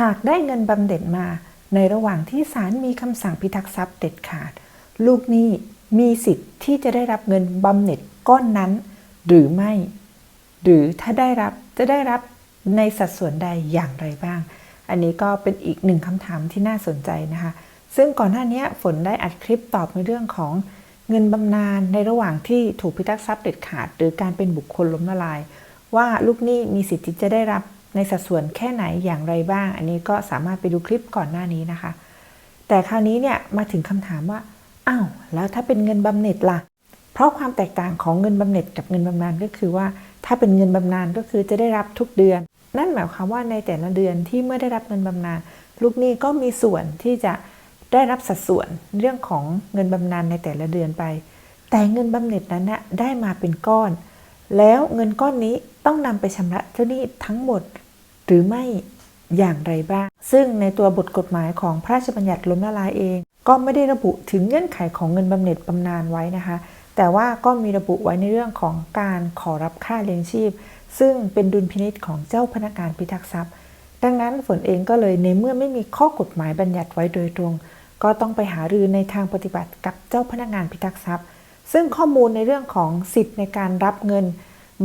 หากได้เงินบำเหน็จมา ในระหว่างที่ศาลมีคำสั่งพิทักษ์ทรัพย์เด็ดขาด ลูกหนี้มีสิทธิ์ที่จะได้รับเงินบำเหน็จก้อนนั้น หรือไม่ หรือถ้าได้รับจะได้รับในสัดส่วนใดอย่างไรบ้าง อันนี้ก็เป็นอีกหนึ่งคำถามที่น่าสนใจนะคะ ซึ่งก่อนหน้านี้ฝนได้อัดคลิปตอบในเรื่องของเงินบำนาญในระหว่างที่ถูกพิทักษ์ทรัพย์เด็ดขาด หรือการเป็นบุคคลล้มละลาย ว่าลูกหนี้มีสิทธิ์ที่จะได้รับ ในสัดส่วนแค่ไหนอย่างไรบ้าง อันนี้ก็สามารถไปดูคลิปก่อนหน้านี้นะคะ แต่คราวนี้เนี่ยมาถึงคำถามว่าอ้าวแล้วถ้าเป็นเงินบำเหน็จล่ะ เพราะความแตกต่างของเงินบำเหน็จกับเงินบำนาญก็คือว่า ถ้าเป็นเงินบำนาญก็คือจะได้รับทุกเดือน นั่นหมายความว่าในแต่ละเดือนที่เมื่อได้รับเงินบำนาญลูกหนี้ก็มีส่วนที่จะได้รับสัดส่วนเรื่องของเงินบำนาญในแต่ละเดือนไป แต่เงินบำเหน็จนั้นนะได้มาเป็นก้อน แล้วเงินก้อนนี้ต้องนำไปชำระเจ้าหนี้ทั้งหมด หรือไม่อย่างไรบ้าง ซึ่งในตัวบทกฎหมายของพระราชบัญญัติล้มละลายเอง ก็ไม่ได้ระบุถึงเงื่อนไขของเงินบำเหน็จบำนาญไว้นะคะ แต่ว่าก็มีระบุไว้ในเรื่องของการขอรับค่าเลี้ยงชีพ ซึ่งเป็นดุลพินิษของเจ้าพนักงานพิทักษ์ทรัพย์ ดังนั้นฝนเองก็เลยในเมื่อไม่มีข้อกฎหมายบัญญัติไว้โดยตรง ก็ต้องไปหารือในทางปฏิบัติกับเจ้าพนักงานพิทักษ์ทรัพย์ ซึ่งข้อมูลในเรื่องของสิทธิ์ในการรับเงิน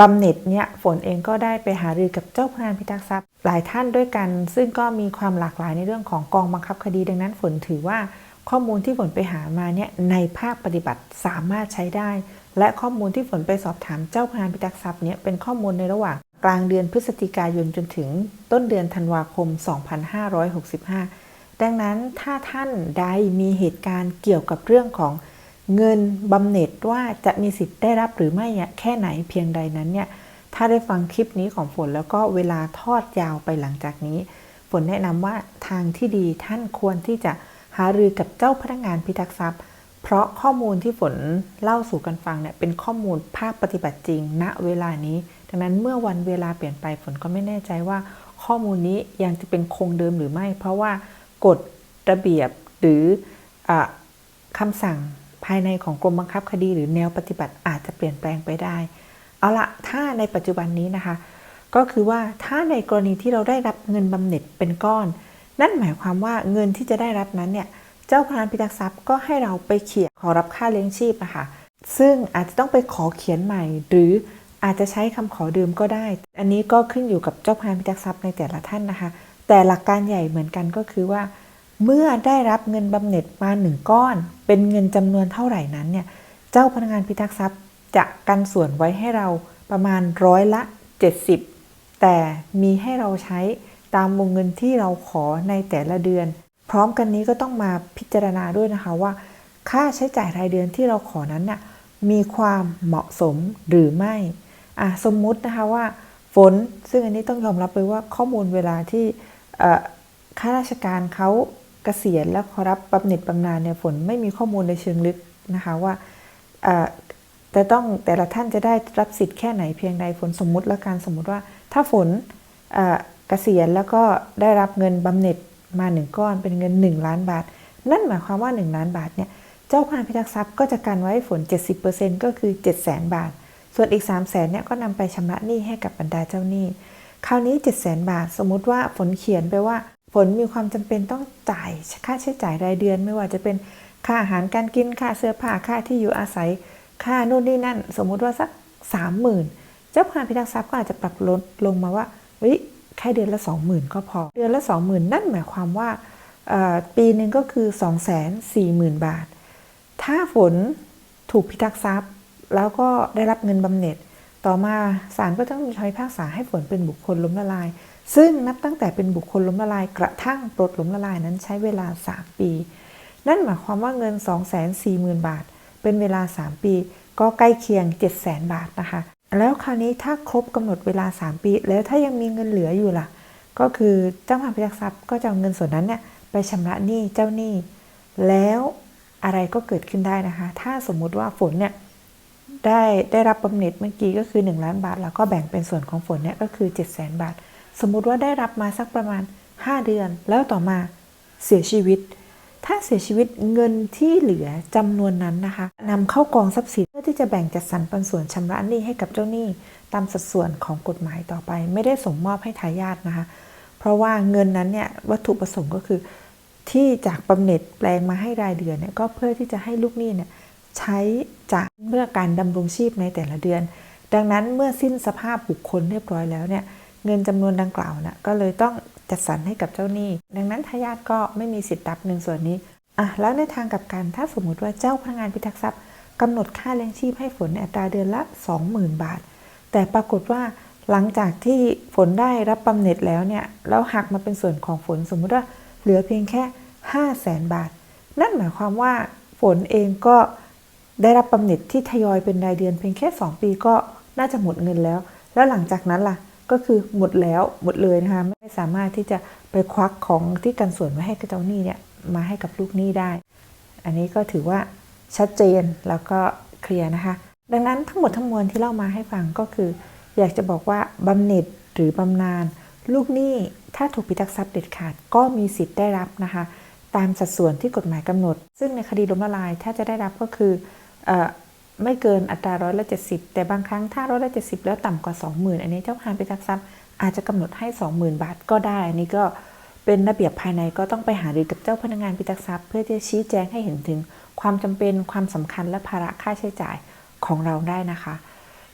บำเหน็จเนี่ยฝนเองก็ได้ไปหารือกับเจ้าพนักงานพิทักษ์ทรัพย์ หลายท่านด้วยกัน ซึ่งก็มีความหลากหลายในเรื่องของกองบังคับคดีดังนั้นฝนถือว่าข้อมูลที่ฝนไปหามาเนี่ยในภาคปฏิบัติสามารถใช้ได้ และข้อมูลที่ฝนไปสอบถามเจ้าพนักงานพิทักษ์ทรัพย์เนี่ยเป็นข้อมูลในระหว่างกลางเดือนพฤศจิกายนจนถึงต้นเดือนธันวาคม 2565 ดังนั้นถ้าท่านใดมีเหตุการณ์เกี่ยวกับเรื่องของ เงินบำเหน็จว่าจะมีสิทธิ์ได้รับหรือไม่เนี่ยแค่ไหนเพียงใดนั้นเนี่ยถ้าได้ฟังคลิปนี้ของฝนแล้วก็เวลาทอดยาวไปหลังจากนี้ ฝนแนะนำว่าทางที่ดีท่านควรที่จะหารือกับเจ้าพนักงานพิทักษ์ทรัพย์ เพราะข้อมูลที่ฝนเล่าสู่กันฟังเนี่ยเป็นข้อมูลภาคปฏิบัติจริง ณเวลานี้ ดังนั้นเมื่อวันเวลาเปลี่ยนไปฝนก็ไม่แน่ใจว่า ข้อมูลนี้ยังจะเป็นคงเดิมหรือไม่ เพราะว่ากฎระเบียบหรืออคำสั่ง ภายในของกรมบังคับคดีหรือแนวปฏิบัติอาจจะเปลี่ยนแปลงไปได้ เอาละถ้าในปัจจุบันนี้นะคะ ก็คือว่าถ้าในกรณีที่เราได้รับเงินบำเหน็จเป็นก้อน นั่นหมายความว่าเงินที่จะได้รับนั้นเนี่ยเจ้าพนักงานพิทักษ์ทรัพย์ก็ให้เราไปเขียนขอรับค่าเลี้ยงชีพนะคะซึ่งอาจจะต้องไปขอเขียนใหม่ หรืออาจจะใช้คำขอเดิมก็ได้ อันนี้ก็ขึ้นอยู่กับเจ้าพนักงานพิทักษ์ทรัพย์ในแต่ละท่านนะคะ แต่หลักการใหญ่เหมือนกันก็คือว่า เมื่อได้รับเงินบำเหน็จมาหนึ่งก้อน เป็นเงินจำนวนเท่าไหร่นั้นเนี่ยเจ้าพนักงานพิทักษ์ทรัพย์จะกันส่วนไว้ให้เราประมาณร้อยละ 70 แต่มีให้เราใช้ตามวงเงินที่เราขอในแต่ละเดือน พร้อมกันนี้ก็ต้องมาพิจารณาด้วยนะคะว่า ค่าใช้จ่ายรายเดือนที่เราขอนั้นน่ะมีความเหมาะสมหรือไม่อะสมมุตินะคะว่าฝนซึ่งอันนี้ต้องยอมรับเลยว่าข้อมูลเวลาที่ข้าราชการเขา กษียณแล้วขอรับบำเหน็จบำนาญเนี่ยฝนไม่มีข้อมูลในเชิงลึกนะคะว่าแต่ต้องแต่ละท่านจะได้รับสิทธิ์แค่ไหนเพียงใดฝนสมมุติแล้วกันสมมุติว่า ถ้าฝนเกษียณแล้วก็ได้รับเงินบำเหน็จมาหนึ่งก้อนเป็นเงิน 1 ล้านบาท นั่นหมายความว่า 1 ล้านบาทเนี่ยเจ้าพนักพิทักษ์ทรัพย์ก็จะกันไว้ฝน 70%ก็คือ 7 0 0 0 0 0 บาท ส่วนอีก 3 0 0แสนเนี่ยก็นำไปชำระหนี้ให้กับบรรดาเจ้าหนี้ คราวนี้ 7 0 0 0 0 0 บาท สมมุติว่าฝนเขียนไปว่า ฝนมีความจำเป็นต้องจ่ายค่าใช้จ่ายรายเดือน ไม่ว่าจะเป็นค่าอาหารการกินค่าเสื้อผ้าค่าที่อยู่อาศัยค่านู่นนี่นั่น สมมุติว่าสักสามหมื่นเจ้าพนักพิทักษ์ทรัพย์ก็อาจจะปรับลดลงมาว่าเฮ้ยแค่เดือนละสองหมื่นก็พอ เดือนละสองหมื่นนั่นหมายความว่าปีหนึ่งก็คือ2องแสนสี่หมื่นบาท ถ้าฝนถูกพิทักษ์ทรัพย์ แล้วก็ได้รับเงินบำเหน็จ ต่อมาศาลก็ต้องมีคำพิพากษาให้ฝนเป็นบุคคลล้มละลาย ซึ่งนับตั้งแต่เป็นบุคคลล้มละลายกระทั่งปลดล้มละลายนั้นใช้เวลา 3 ปี นั่นหมายความว่าเงิน 2 4 0 0 0 0 บาท เป็นเวลา 3 ปี ก็ใกล้เคียง7 0 0 0 0 0 บาทนะคะ แล้วคราวนี้ถ้าครบกำหนดเวลา 3 ปี แล้วถ้ายังมีเงินเหลืออยู่ล่ะ ก็คือเจ้าพนักพิทักษ์ทรัพย์ก็จะเอาเงินส่วนนั้นเนี่ยไปชำระหนี้เจ้าหนี้ แล้วอะไรก็เกิดขึ้นได้นะคะ ถ้าสมมุติว่าฝนเนี่ย ได้ได้รับบำเหน็จเมื่อกี้ก็คือ 1 ล้านบาท แล้วก็แบ่งเป็นส่วนของฝนเนี่ยก็คือ 7 0 0 0 0 0 บาท สมมุติว่าได้รับมาสักประมาณ 5 เดือน แล้วต่อมาเสียชีวิต ถ้าเสียชีวิตเงินที่เหลือจำนวนนั้นนะคะนำเข้ากองทรัพย์สินเพื่อที่จะแบ่งจัดสรรปันส่วนชำระหนี้ให้กับเจ้าหนี้ ตามสัดส่วนของกฎหมายต่อไป ไม่ได้ส่งมอบให้ทายาทนะคะ เพเพราะว่าเงินนั้นเนี่ยวัตถุประสงค์ก็คือ ที่จากบำเหน็จแปลงมาให้รายเดือนเนี่ยก็เพื่อที่จะให้ลูกหนี้เนี่ย ใช้จากเมื่อการดำรงชีพในแต่ละเดือน ดังนั้นเมื่อสิ้นสภาพบุคคลเรียบร้อยแล้วเนี่ยเงินจำนวนดังกล่าวนะก็เลยต้องจัดสรรให้กับเจ้าหนี้ ดังนั้นทายาทก็ไม่มีสิทธิ์รับเงินส่วนนี้อะแล้วในทางกับกันถ้าสมมุติว่าเจ้าพนักงานพิทักษ์ทรัพย์กำหนดค่าเลี้ยงชีพให้ฝนในอัตราเดือนละ 20,000 บาท แต่ปรากฏว่าหลังจากที่ฝนได้รับบำเหน็จแล้วเนี่ยแล้วหักมาเป็นส่วนของฝนสมมุติว่าเหลือเพียงแค่ 5 0 0แสนบาท นั่นหมายความว่าฝนเองก็ ได้รับบำเหน็จที่ทยอยเป็นรายเดือนเพียงแค่ 2 ปีก็น่าจะหมดเงินแล้ว แล้วหลังจากนั้นล่ะก็คือหมดแล้วหมดเลยนะคะไม่สามารถที่จะไปควักของที่กันส่วนไว้ให้กับเจ้าหนี้เนี่ยมาให้กับลูกหนี้ได้ อันนี้ก็ถือว่าชัดเจนแล้วก็เคลียร์นะคะ ดังนั้นทั้งหมดทั้งมวลที่เล่ามาให้ฟังก็คือ อยากจะบอกว่าบำเหน็จหรือบำนาญลูกหนี้ถ้าถูกพิทักษ์ทรัพย์เด็ดขาดก็มีสิทธิ์ได้รับนะคะ ตามสัดส่วนที่กฎหมายกำหนด ซึ่งในคดีล้มละลายถ้าจะได้รับก็คือ ไม่เกินอัตราร้อยละเจ็ดสิบแต่บางครั้งถ้าร้อยละเจ็ดสิบแล้วต่ำกว่า20,000อันนี้เจ้าพนักงานพิทักษ์ทรัพย์อาจจะกำหนดให้20,000บาทก็ได้ อันนี้ก็เป็นระเบียบภายในก็ต้องไปหารือกับเจ้าพนักงานพิทักษ์ทรัพย์ เพื่อที่จะชี้แจงให้เห็นถึงความจำเป็นความสำคัญและภาระค่าใช้จ่ายของเราได้นะคะ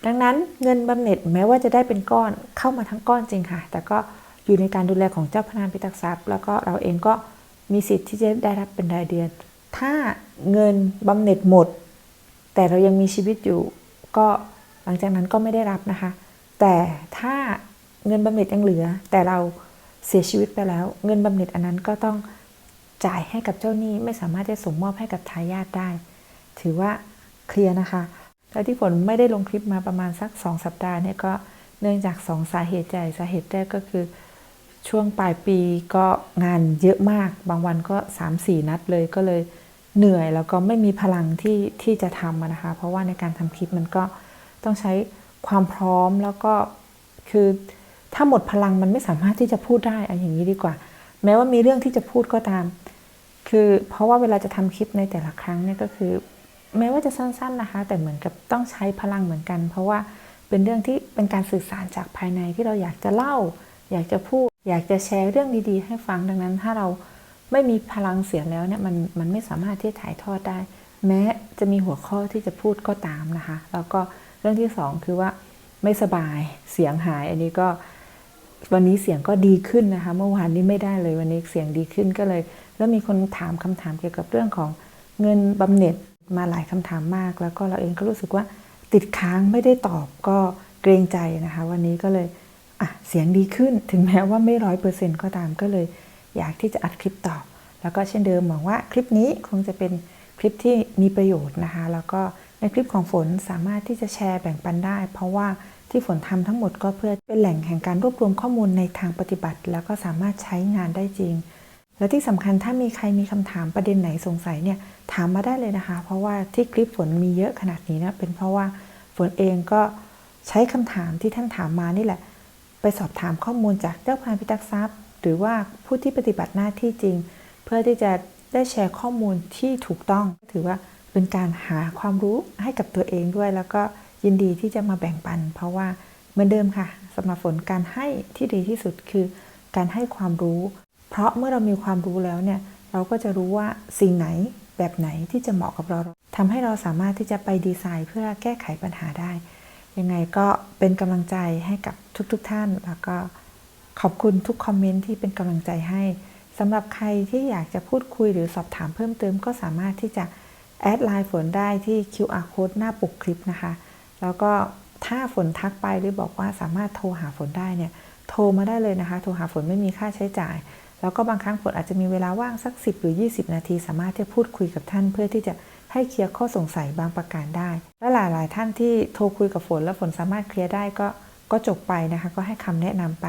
ดังนั้นเงินบำเหน็จแม้ว่าจะได้เป็นก้อนเข้ามาทั้งก้อนจริงค่ะ แต่ก็อยู่ในการดูแลของเจ้าพนักงานพิทักษ์ทรัพย์ แล้วก็เราเองก็มีสิทธิ์ที่จะได้รับเป็นรายเดือน ถ้าเงินบำเหน็จหมด แต่เรายังมีชีวิตอยู่ ก็หลังจากนั้นก็ไม่ได้รับนะคะ แต่ถ้าเงินบำเหน็จยังเหลือ แต่เราเสียชีวิตไปแล้ว เงินบำเหน็จอันนั้นก็ต้องจ่ายให้กับเจ้าหนี้ไม่สามารถจะส่งมอบให้กับทายาทได้ ถือว่าเคลียร์นะคะแล้วที่ฝนไม่ได้ลงคลิปมาประมาณสัก 2 สัปดาห์เนี่ยก็เนื่องจาก 2 สาเหตุใหญ่สาเหตุแรกก็คือ ช่วงปลายปีก็งานเยอะมาก บางวันก็ 3-4 นัดเลยก็เลย เหนื่อยแล้วก็ไม่มีพลังที่ที่จะทำนะคะ เพราะว่าในการทำคลิปมันก็ต้องใช้ความพร้อมแล้วก็คือถ้าหมดพลังมันไม่สามารถที่จะพูดได้อาอย่างนี้ดีกว่า แม้ว่ามีเรื่องที่จะพูดก็ตาม คือเพราะว่าเวลาจะทำคลิปในแต่ละครั้งเนี่ยก็คือ แม้ว่าจะสั้น ๆนะคะ แต่เหมือนกับต้องใช้พลังเหมือนกัน เพราะว่าเป็นเรื่องที่เป็นการสื่อสารจากภายในที่เราอยากจะเล่า อยากจะพูด อยากจะแชร์เรื่องดีๆ ให้ฟังดังนั้นถ้าเรา ไม่มีพลังเสียงแล้วเนี่ยมันมันไม่สามารถที่จะถ่ายทอดได้ แม้จะมีหัวข้อที่จะพูดก็ตามนะคะ แล้วก็เรื่องที่สองคือว่าไม่สบายเสียงหายอันนี้ก็วันนี้เสียงก็ดีขึ้นนะคะ เมื่อวานนี้ไม่ได้เลยวันนี้เสียงดีขึ้นก็เลย แล้วมีคนถามคำถามเกี่ยวกับเรื่องของเงินบำเหน็จมาหลายคำถามมาก แล้วก็เราเองก็รู้สึกว่าติดค้างไม่ได้ตอบก็เกรงใจนะคะ วันนี้ก็เลยอะเสียงดีขึ้นถึงแม้ว่าไม่ร้อยเปอร์เซ็นต์ก็ตามก็เลย อยากที่จะอัดคลิปต่อ แล้วก็เช่นเดิมหวังว่าคลิปนี้คงจะเป็นคลิปที่มีประโยชน์นะคะ แล้วก็ในคลิปของฝนสามารถที่จะแชร์แบ่งปันได้ เพราะว่าที่ฝนทำทั้งหมดก็เพื่อเป็นแหล่งแห่งการรวบรวมข้อมูลในทางปฏิบัติ แล้วก็สามารถใช้งานได้จริง และที่สำคัญถ้ามีใครมีคำถามประเด็นไหนสงสัยเนี่ยถามมาได้เลยนะคะ เพราะว่าที่คลิปฝนมีเยอะขนาดนี้นะเป็นเพราะว่าฝนเองก็ใช้คำถามที่ท่านถามมานี่แหละ ไปสอบถามข้อมูลจากเจ้าพนักพิทักษ์ทรัพย์ หรือว่าผู้ที่ปฏิบัติหน้าที่จริง เพื่อที่จะได้แชร์ข้อมูลที่ถูกต้อง ถือว่าเป็นการหาความรู้ให้กับตัวเองด้วย แล้วก็ยินดีที่จะมาแบ่งปัน เพราะว่าเหมือนเดิมค่ะสำหรับฝนการให้ที่ดีที่สุดคือ การให้ความรู้ เพราะเมื่อเรามีความรู้แล้วเนี่ยเราก็จะรู้ว่าสิ่งไหนแบบไหนที่จะเหมาะกับเราทำให้เราสามารถที่จะไปดีไซน์เพื่อแก้ไขปัญหาได้ ยังไงก็เป็นกำลังใจให้กับทุกๆทท่านแล้วก็ ขอบคุณทุกคอมเมนต์ที่เป็นกำลังใจให้สำหรับใครที่อยากจะพูดคุยหรือสอบถามเพิ่มเติมก็สามารถที่จะแอดไลน์ฝนได้ที่ QR code หน้าปกคลิปนะคะ แล้วก็ถ้าฝนทักไปหรือบอกว่าสามารถโทรหาฝนได้เนี่ย โทรมาได้เลยนะคะ โทรหาฝนไม่มีค่าใช้จ่าย แล้วก็บางครั้งฝนอาจจะมีเวลาว่างสัก 10 หรือ 20 นาที สามารถที่จะพูดคุยกับท่าน เพื่อที่จะให้เคลียร์ข้อสงสัยบางประการได้ และหลาย ๆ ท่านที่โทรคุยกับฝนแล้วฝนสามารถเคลียร์ได้ก็ก็จบไปนะคะ ก็ให้คำแนะนำไป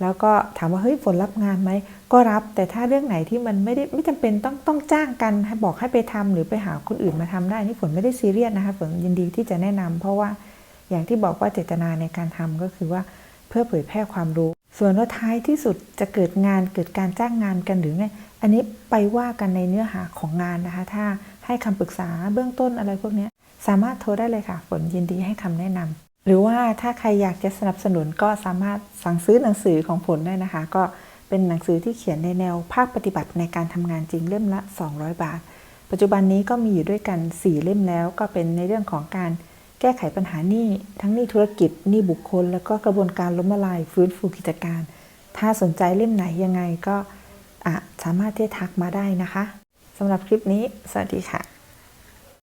แล้วก็ถามว่าเฮ้ยฝนรับงานไหมก็รับแต่ถ้าเรื่องไหนที่มันไม่ได้ไม่จำเป็นต้องต้องจ้างกันให้บอกให้ไปทำหรือไปหาคนอื่นมาทำได้นี่ฝนไม่ได้ซีเรียสนะคะฝนยินดีที่จะแนะนำเพราะว่าอย่างที่บอกว่าเจตนาในการทำก็คือว่าเพื่อเผยแพร่ความรู้ ส่วนว่าท้ายที่สุดจะเกิดงานเกิดการจ้างงานกันหรือไงอันนี้ไปว่ากันในเนื้อหาของงานนะคะ ถ้าให้คำปรึกษาเบื้องต้นอะไรพวกนี้สามารถโทรได้เลยค่ะ ฝนยินดีให้คำแนะนำ หรือว่าถ้าใครอยากจะสนับสนุนก็สามารถสั่งซื้อหนังสือของผลได้นะคะ ก็เป็นหนังสือที่เขียนในแนวภาคปฏิบัติในการทำงานจริงเล่มละ 200 บาท ปัจจุบันนี้ก็มีอยู่ด้วยกัน 4 เล่มแล้ว ก็เป็นในเรื่องของการแก้ไขปัญหาหนี้ทั้งหนี้ธุรกิจหนี้บุคคล แล้วก็กระบวนการล้มละลายฟื้นฟูกิจการ ถ้าสนใจเล่มไหนยังไงก็สามารถที่จะทักมาได้นะคะสำหรับคลิปนี้ สวัสดีค่ะ